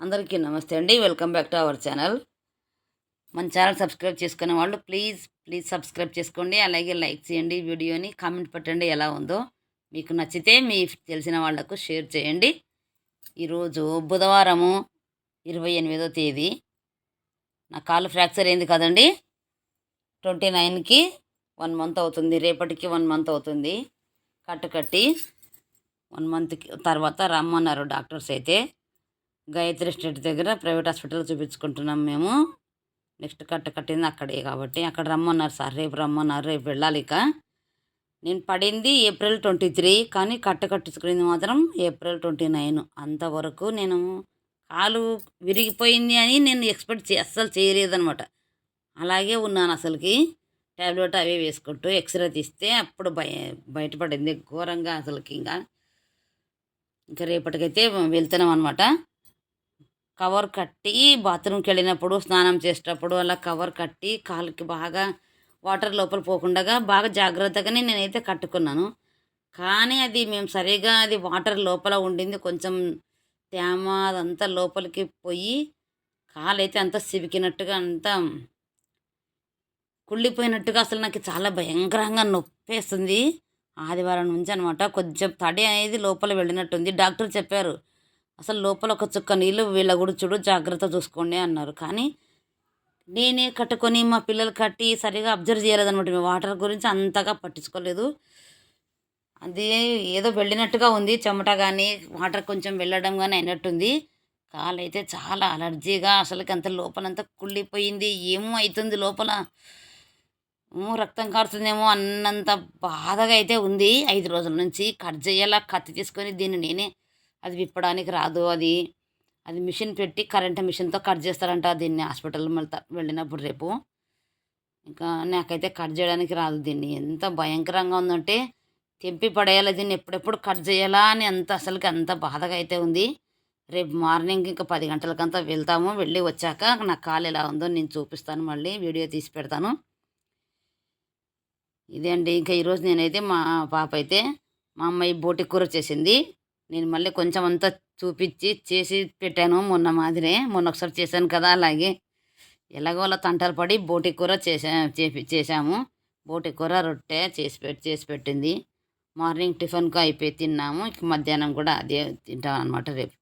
అందరికీ నమస్తే అండి. Welcome back to our channel. మన ఛానల్ సబ్స్క్రైబ్ చేసుకునే వాళ్ళు ప్లీజ్ ప్లీజ్ సబ్స్క్రైబ్ చేసుకోండి. అలాగే లైక్ చేయండి వీడియోని కామెంట్ పెట్టండి ఎలా ఉందో. మీకు నచ్చితే మీ తెలిసిన వాళ్ళకు షేర్ చేయండి. ఈరోజు బుధవారము ఇరవై ఎనిమిదో తేదీ. నా కాలు ఫ్రాక్చర్ అయింది కదండి. ట్వంటీ నైన్కి వన్ మంత్ అవుతుంది. రేపటికి వన్ మంత్ అవుతుంది. కట్టు కట్టి వన్ మంత్కి తర్వాత రమ్మన్నారు డాక్టర్స్ అయితే. గాయత్రి స్టేట్ దగ్గర ప్రైవేట్ హాస్పిటల్ చూపించుకుంటున్నాం మేము. నెక్స్ట్ కట్ట కట్టింది అక్కడే కాబట్టి అక్కడ రమ్మన్నారు సార్. రేపు రమ్మన్నారు రేపు వెళ్ళాలి ఇక. నేను పడింది ఏప్రిల్ ట్వంటీ త్రీ కానీ కట్ట కట్టించుకునేది మాత్రం ఏప్రిల్ ట్వంటీ నైన్. అంతవరకు నేను కాలు విరిగిపోయింది అని నేను ఎక్స్పెక్ట్ చే అస్సలు చేయలేదనమాట అలాగే ఉన్నాను అసలుకి. ట్యాబ్లెట్ అవి వేసుకుంటూ ఎక్స్రే తీస్తే అప్పుడు బయ బయటపడింది ఘోరంగా అసలుకి ఇంకా. ఇంకా రేపటికైతే వెళ్తున్నాం అనమాట కవర్ కట్టి బాత్రూమ్కి వెళ్ళినప్పుడు స్నానం చేసేటప్పుడు అలా కవర్ కట్టి కాలుకి బాగా వాటర్ లోపల పోకుండా బాగా జాగ్రత్తగానే నేనైతే కట్టుకున్నాను. కానీ అది మేము సరిగా అది వాటర్ లోపల ఉండింది. కొంచెం తేమ అదంతా లోపలికి పోయి కాలు అయితే అంతా సివికినట్టుగా అంతా కుళ్ళిపోయినట్టుగా అసలు నాకు చాలా భయంకరంగా నొప్పేస్తుంది. ఆదివారం నుంచి అనమాట కొంచెం తడి అనేది లోపల వెళ్ళినట్టుంది. డాక్టర్ చెప్పారు అసలు లోపల ఒక చుక్క నీళ్ళు వీళ్ళ కూడా చూడు జాగ్రత్త చూసుకోండి అన్నారు. కానీ నేనే కట్టుకొని మా పిల్లలు కట్టి సరిగా అబ్జర్వ్ చేయలేదన్నమాట. మేము వాటర్ గురించి అంతగా పట్టించుకోలేదు. అది ఏదో వెళ్ళినట్టుగా ఉంది. చెమట కానీ వాటర్ కొంచెం వెళ్ళడం కానీ అయినట్టుంది. కాలు అయితే చాలా అలర్జీగా అసలుకి అంత లోపలంతా కుళ్ళిపోయింది. ఏమో అవుతుంది లోపల. ఏమో రక్తం కారుతుందేమో అన్నంత బాధగా అయితే ఉంది. ఐదు రోజుల నుంచి కట్ చేయాలా కత్తి తీసుకొని దీన్ని నేనే అది విప్పడానికి రాదు అది అది మిషన్ పెట్టి కరెంట్ మిషన్తో కట్ చేస్తారంట దీన్ని హాస్పిటల్ వెళ్తా వెళ్ళినప్పుడు రేపు. ఇంకా నాకైతే కట్ చేయడానికి రాదు దీన్ని. ఎంత భయంకరంగా ఉందంటే తెంపి పడేయాలి దీన్ని ఎప్పుడెప్పుడు కట్ చేయాలా అని అంత అసలుకి అంత బాధగా అయితే ఉంది. రేపు మార్నింగ్ ఇంకా పది గంటలకంతా వెళ్తాము. వెళ్ళి వచ్చాక నా కాలు ఎలా ఉందో నేను చూపిస్తాను మళ్ళీ వీడియో తీసి పెడతాను. ఇదే అండి. ఇంకా ఈరోజు నేనైతే మా పాప అయితే మా అమ్మాయి బోటి కూర చేసింది. నేను మళ్ళీ కొంచెం అంతా చూపించి చేసి పెట్టాను మొన్న మాదిరే. మొన్న ఒకసారి చేశాను కదా అలాగే. ఎలాగో అలా తంటలు పడి బోటి కూర చేసా చేపి చేసాము బోటి కూర రొట్టె చేసి పెట్టి చేసి పెట్టింది. మార్నింగ్ టిఫిన్కు అయిపోయి తిన్నాము. ఇక మధ్యాహ్నం కూడా అదే తింటాం అనమాట రేపు.